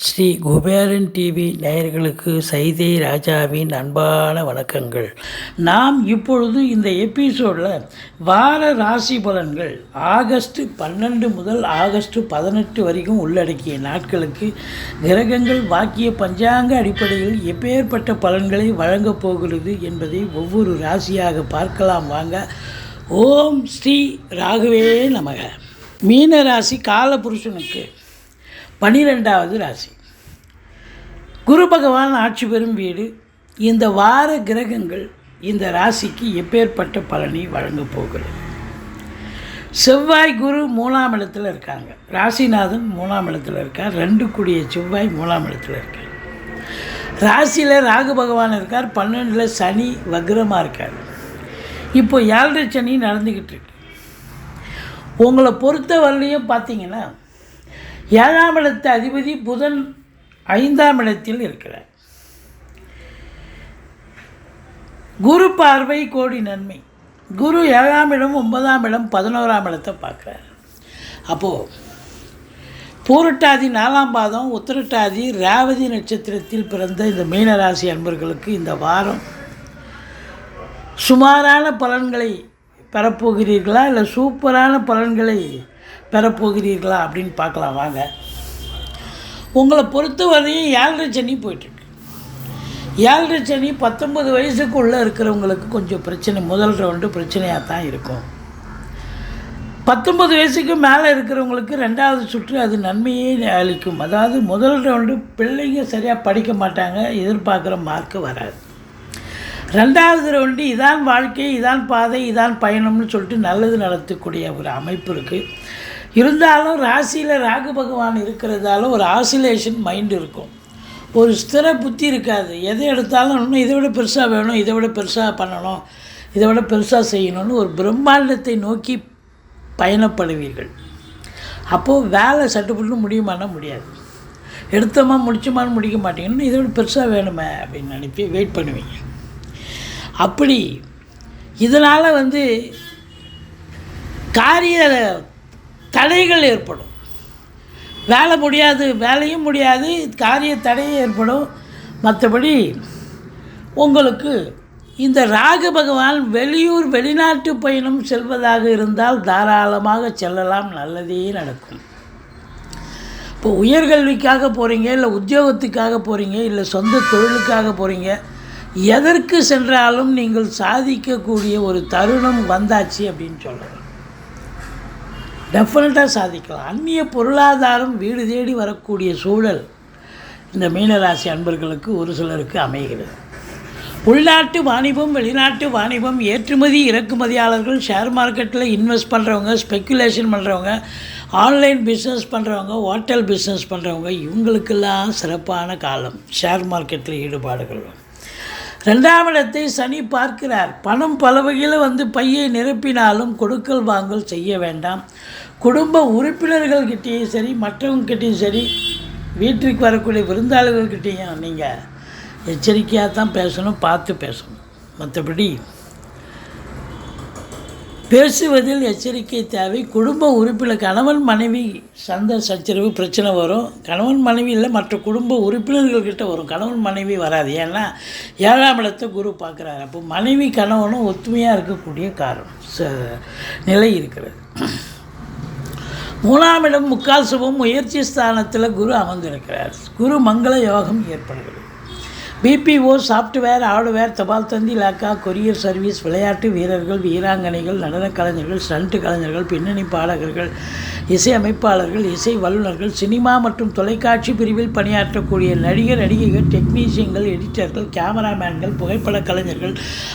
Sri Kuberan TV நேயர்களுக்கு சைதை ராஜாவின் அன்பான வணக்கங்கள். நாம் இப்பொழுது இந்த எபிசோடில் வார ராசி பலன்கள் ஆகஸ்ட் பன்னெண்டு முதல் ஆகஸ்ட் பதினெட்டு வரைக்கும் உள்ளடக்கிய நாட்களுக்கு கிரகங்கள் வாக்கிய பஞ்சாங்க அடிப்படையில் எப்பேற்பட்ட பலன்களை வழங்கப் போகிறது என்பதை ஒவ்வொரு ராசியாக பார்க்கலாம் வாங்க. ஓம் ஸ்ரீ ராகவே நமக. மீன ராசி காலபுருஷனுக்கு பனிரெண்டாவது ராசி. குரு பகவான் ஆட்சி பெறும் வீடு. இந்த வார கிரகங்கள் இந்த ராசிக்கு எப்பேற்பட்ட பலனை வழங்கப் போகிறது. செவ்வாய் குரு மூணாம் இடத்தில் இருக்காங்க. ராசிநாதன் மூணாம் இடத்துல இருக்கார். ரெண்டு கூடிய செவ்வாய் மூணாம் இடத்துல இருக்கார் ராசியில் ராகு பகவான் இருக்கார். பன்னெண்டில் சனி வக்ரமாக இருக்கார். இப்போ ஏழரை சனி நடந்துக்கிட்டு இருக்கு. உங்களை பொறுத்த வரலையும் பார்த்தீங்கன்னா ஏழாம் இடத்து அதிபதி புதன் ஐந்தாம் இடத்தில் இருக்கிறார். குரு பார்வை கோடி நன்மை. குரு ஏழாம் இடம் ஒன்பதாம் இடம் பதினோராம் இடத்தை பார்க்குறார். அப்போது பூரட்டாதி நாலாம் பாதம் உத்திரட்டாதி ரேவதி நட்சத்திரத்தில் பிறந்த இந்த மீனராசி அன்பர்களுக்கு இந்த வாரம் சுமாரான பலன்களை பெறப்போகிறீர்களா? இல்லை சூப்பரான பலன்களை பெறப்போகிறீர்களா அப்படின்னு பார்க்கலாம் வாங்க. உங்களை பொறுத்தவரையும் ஏழரை சனி போயிட்டுருக்கு. ஏழரை சனி பத்தொம்பது வயசுக்குள்ளே இருக்கிறவங்களுக்கு கொஞ்சம் பிரச்சனை முதல் ரவுண்டு பிரச்சனையாக தான் இருக்கும். பத்தொம்பது வயசுக்கு மேலே இருக்கிறவங்களுக்கு ரெண்டாவது சுற்று அது நன்மையே அளிக்கும். அதாவது முதல் ரவுண்டு பிள்ளைங்க சரியாக படிக்க மாட்டாங்க எதிர்பார்க்குற மார்க்கு வராது. ரெண்டாவது ரவுண்டு இதான் வாழ்க்கை இதான் பாதை இதான் பயணம்னு சொல்லிட்டு நல்லது நடத்தக்கூடிய ஒரு அமைப்பு இருக்குது இருந்தாலும் ராசியில் ராகு பகவான் இருக்கிறதால ஒரு ஆசிலேஷன் மைண்ட் இருக்கும். ஒரு ஸ்திர புத்தி இருக்காது. எதை எடுத்தாலும் இன்னும் இதை விட பெருசாக வேணும் இதை விட பெருசாக பண்ணணும் இதை விட பெருசாக செய்யணும்னு ஒரு பிரம்மாண்டத்தை நோக்கி பயணப்படுவீர்கள். அப்போது வேலை சட்டுப்பட்டு முடியுமானா முடியாது. எடுத்தோமா முடிச்சுமான்னு முடிக்க மாட்டீங்கன்னு இதை விட பெருசாக வேணுமே அப்படின்னு நினைப்பி வெயிட் பண்ணுவீங்க. அப்படி. இதனால் வந்து காரிய தடைகள் ஏற்படும். வேலை முடியாது வேலையும் முடியாது காரிய தடையும் ஏற்படும். மற்றபடி உங்களுக்கு இந்த ராகு பகவான் வெளியூர் வெளிநாட்டு பயணம் செல்வதாக இருந்தால் தாராளமாக செல்லலாம் நல்லதே நடக்கும். இப்போ உயர்கல்விக்காக போகிறீங்க இல்லை உத்தியோகத்துக்காக போகிறீங்க இல்லை சொந்த தொழிலுக்காக போகிறீங்க எதற்கு சென்றாலும் நீங்கள் சாதிக்கக்கூடிய ஒரு தருணம் வந்தாச்சு அப்படின்னு சொல்கிறேன் டெஃபினட்டாக சாதிக்கலாம். அந்நிய பொருளாதாரம் வீடு தேடி வரக்கூடிய சூழல் இந்த மீனராசி அன்பர்களுக்கு ஒரு சிலருக்கு அமைகிறது. உள்நாட்டு வாணிபம் வெளிநாட்டு வாணிபம் ஏற்றுமதி இறக்குமதியாளர்கள் ஷேர் மார்க்கெட்டில் இன்வெஸ்ட் பண்ணுறவங்க ஸ்பெக்குலேஷன் பண்ணுறவங்க ஆன்லைன் பிஸ்னஸ் பண்ணுறவங்க ஹோட்டல் பிஸ்னஸ் பண்ணுறவங்க இவங்களுக்கெல்லாம் சிறப்பான காலம். ஷேர் மார்க்கெட்டில் ஈடுபாடுகள் ரெண்டாம் இடத்தை சனி பார்க்கிறார். பணம் பல வகையில் வந்து பையை நிரப்பினாலும் கொடுக்கல் வாங்கல் செய்ய வேண்டாம். குடும்ப உறுப்பினர்கள்கிட்டேயும் சரி மற்றவங்ககிட்டேயும் சரி வீட்டுக்கு வரக்கூடிய விருந்தாளர்கள்கிட்டேயும் நீங்கள் எச்சரிக்கையாக தான் பேசணும் பார்த்து பேசணும். மற்றபடி பேசுவதில் எச்சரிக்கை தேவை. குடும்ப உறுப்பினர் கணவன் மனைவி சந்த சச்சரவு பிரச்சனை வரும். கணவன் மனைவி இல்லை மற்ற குடும்ப உறுப்பினர்கள்கிட்ட வரும். கணவன் மனைவி வராது. ஏன்னா ஏழாம் இடத்தை குரு பார்க்குறாரு. அப்போ மனைவி கணவனும் ஒத்துமையாக இருக்கக்கூடிய காரணம். ச நிலை இருக்கிறது. மூணாம் இடம் முக்கால் சுபம் முயற்சி ஸ்தானத்தில் குரு அமர்ந்திருக்கிறார். குரு மங்கள யோகம் ஏற்படுகிறது. பிபிஓ சாஃப்ட்வேர் ஹார்ட்வேர் தபால் தந்தி லாக்கா கொரியர் சர்வீஸ் விளையாட்டு வீரர்கள் வீராங்கனைகள் நடனக் கலைஞர்கள் ஸ்டண்ட் கலைஞர்கள் பின்னணி பாடகர்கள் இசை அமைப்பாளர்கள் இசை வல்லுநர்கள் சினிமா மற்றும் தொலைக்காட்சி பிரிவில் பணியாற்றக்கூடிய நடிகர் நடிகைகள் டெக்னீஷியன்கள் எடிட்டர்கள் கேமராமேன்கள் புகைப்பட கலைஞர்கள்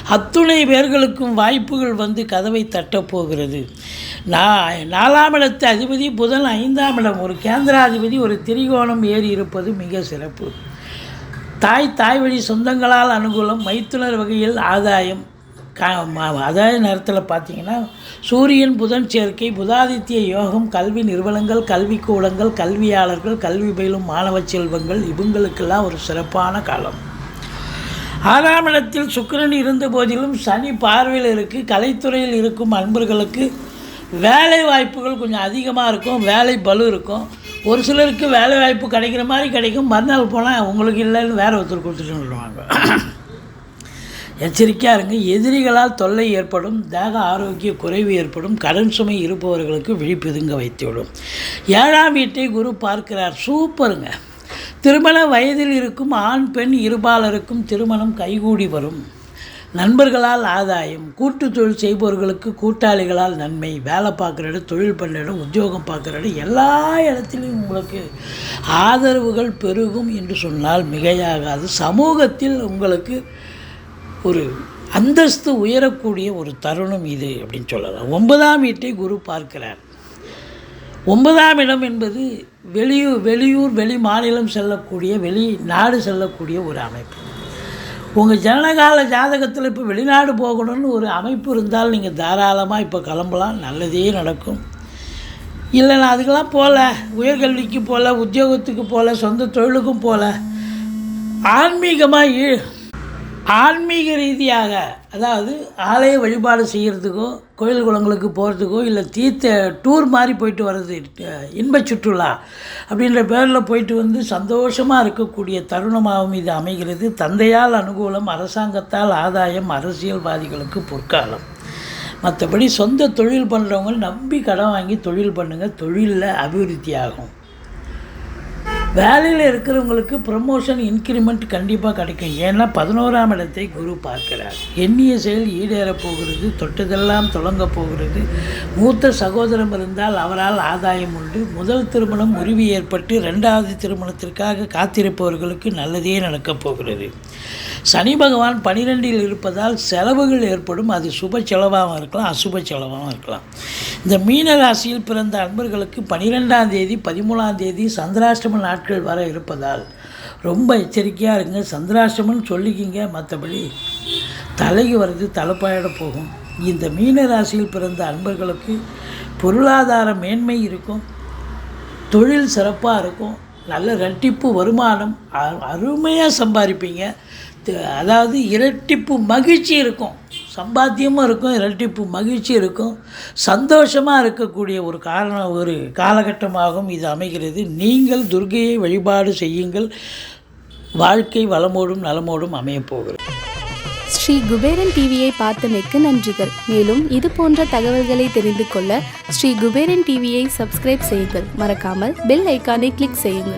அத்துணை பேர்களுக்கும் வாய்ப்புகள் வந்து கதவை தட்டப்போகிறது நான் நாலாம் இடத்து அதிபதி புதன் ஐந்தாம் இடம் ஒரு கேந்திராதிபதி ஒரு திரிகோணம் ஏறி இருப்பது மிக சிறப்பு. தாய் தாய் வழி சொந்தங்களால் அனுகூலம் மைத்துனர் வகையில் ஆதாயம். கா ம- நேரத்தில் பார்த்தீங்கன்னா சூரியன் புதன் சேர்க்கை புதாதித்ய யோகம் கல்வி நிறுவனங்கள் கல்விக்கூடங்கள் கல்வியாளர்கள் கல்வி பயிலும் மாணவ செல்வங்கள் இவங்களுக்கெல்லாம் ஒரு சிறப்பான காலம். ஆறாம் இடத்தில் சுக்கிரன் இருந்த போதிலும் சனி பார்வையில் இருக்குது கலைத்துறையில் இருக்கும் அன்பர்களுக்கு வேலை வாய்ப்புகள் கொஞ்சம் அதிகமாக இருக்கும் வேலை பலு இருக்கும். ஒரு சிலருக்கு வேலை வாய்ப்பு கிடைக்கிற மாதிரி கிடைக்கும். மறுநாள் போனால் உங்களுக்கு இல்லைன்னு வேறு ஒருத்தர் கொடுத்துட்டு சொல்லுவாங்க எச்சரிக்கையாக இருங்க. எதிரிகளால் தொல்லை ஏற்படும் தேக ஆரோக்கிய குறைவு ஏற்படும் கடன் சுமை இருப்பவர்களுக்கு விழிப்புதுங்க வைத்துவிடும். ஏழாம் வீட்டை குரு பார்க்கிறார். சூப்பருங்க. திருமண வயதில் இருக்கும் ஆண் பெண் இருபாலருக்கும் திருமணம் கைகூடி வரும். நண்பர்களால் ஆதாயம் கூட்டு தொழில் செய்பவர்களுக்கு கூட்டாளிகளால் நன்மை வேலை பார்க்குற இடம் தொழில் பண்ணுற இடம் உத்தியோகம் பார்க்குற இடம் எல்லா இடத்துலையும் உங்களுக்கு ஆதரவுகள் பெருகும் என்று சொன்னால் மிகையாகாது. சமூகத்தில் உங்களுக்கு ஒரு அந்தஸ்து உயரக்கூடிய ஒரு தருணம் இது அப்படின்னு சொல்லலாம். ஒன்பதாம் வீட்டை குரு பார்க்கிறார். ஒன்பதாம் இடம் என்பது வெளியூர் வெளியூர் வெளி மாநிலம் செல்லக்கூடிய வெளி நாடு செல்லக்கூடிய ஒரு அமைப்பு. உங்கள் ஜனகால ஜாதகத்தில் இப்போ வெளிநாடு போகணும்னு ஒரு அமைப்பு இருந்தால் நீங்கள் தாராளமாக இப்போ கிளம்பலாம். நல்லதே நடக்கும். இல்லை நான் அதுக்கெல்லாம் போகல. உயர்கல்விக்கு போகல உத்தியோகத்துக்கு போகல சொந்த தொழிலுக்கும் போகல. ஆன்மீகமாக ஆன்மீக ரீதியாக அதாவது ஆலய வழிபாடு செய்கிறதுக்கோ கோயில் குளங்களுக்கு போகிறதுக்கோ இல்லை தீர்த்த டூர் மாதிரி போயிட்டு வர்றது இன்ப இன்பச் சுற்றுலா அப்படின்ற பேரில் போயிட்டு வந்து சந்தோஷமாக இருக்கக்கூடிய தருணமாகவும் இது அமைகிறது. தந்தையால் அனுகூலம் அரசாங்கத்தால் ஆதாயம் அரசியல்வாதிகளுக்கு பொற்காலம். மற்றபடி சொந்த தொழில் பண்ணுறவங்க நம்பி கடன் வாங்கி தொழில் பண்ணுங்கள் தொழிலில் அபிவிருத்தி ஆகும் வேலையில் இருக்கிறவங்களுக்கு ப்ரமோஷன் இன்க்ரிமெண்ட் கண்டிப்பாக கிடைக்கும். ஏன்னா பதினோராம் இடத்தை குரு பார்க்கிறார். எண்ணிய செயல் ஈடேறப் போகிறது தொட்டதெல்லாம் தொடங்க போகிறது. மூத்த சகோதரம் இருந்தால் அவரால் ஆதாயம் உண்டு. முதல் திருமணம் முறிவு ஏற்பட்டு ரெண்டாவது திருமணத்திற்காக காத்திருப்பவர்களுக்கு நல்லதே நடக்கப் போகிறது. சனி பகவான் பனிரெண்டில் இருப்பதால் செலவுகள் ஏற்படும். அது சுப செலவாகவும் இருக்கலாம் அசுப செலவாகவும் இருக்கலாம். இந்த மீன ராசியில் பிறந்த அன்பர்களுக்கு பனிரெண்டாம் தேதி பதிமூணாம் தேதி சந்திராஷ்டம நாட்கள் வர இருப்பதால் ரொம்ப எச்சரிக்கையாக இருங்க. சந்திராஷ்டமம்னு சொல்லிக்கிங்க. மற்றபடி தலைக்கு வர்றது தலைப்பாயிட போகும். இந்த மீன ராசியில் பிறந்த அன்பர்களுக்கு பொருளாதார மேன்மை இருக்கும். தொழில் சிறப்பாக இருக்கும். நல்ல ரெட்டிப்பு வருமானம் அருமையாக சம்பாதிப்பீங்க. அதாவது இரட்டிப்பு மகிழ்ச்சி இருக்கும். சம்பாத்தியமும் இருக்கும் இரட்டிப்பு மகிழ்ச்சி இருக்கும். சந்தோஷமாக இருக்கக்கூடிய ஒரு காரணம் ஒரு காலகட்டமாகவும் இது அமைகிறது. நீங்கள் துர்கையை வழிபாடு செய்யுங்கள். வாழ்க்கை வளமோடும் நலமோடும் அமையப்போகிறது ஸ்ரீ குபேரன் டிவியை பார்த்தமைக்கு நன்றிகள். மேலும் இது போன்ற தகவல்களை தெரிந்து கொள்ள ஸ்ரீ குபேரன் டிவியை சப்ஸ்கிரைப் செய்யுங்கள். மறக்காமல் பெல் ஐக்கானை கிளிக் செய்யுங்கள்.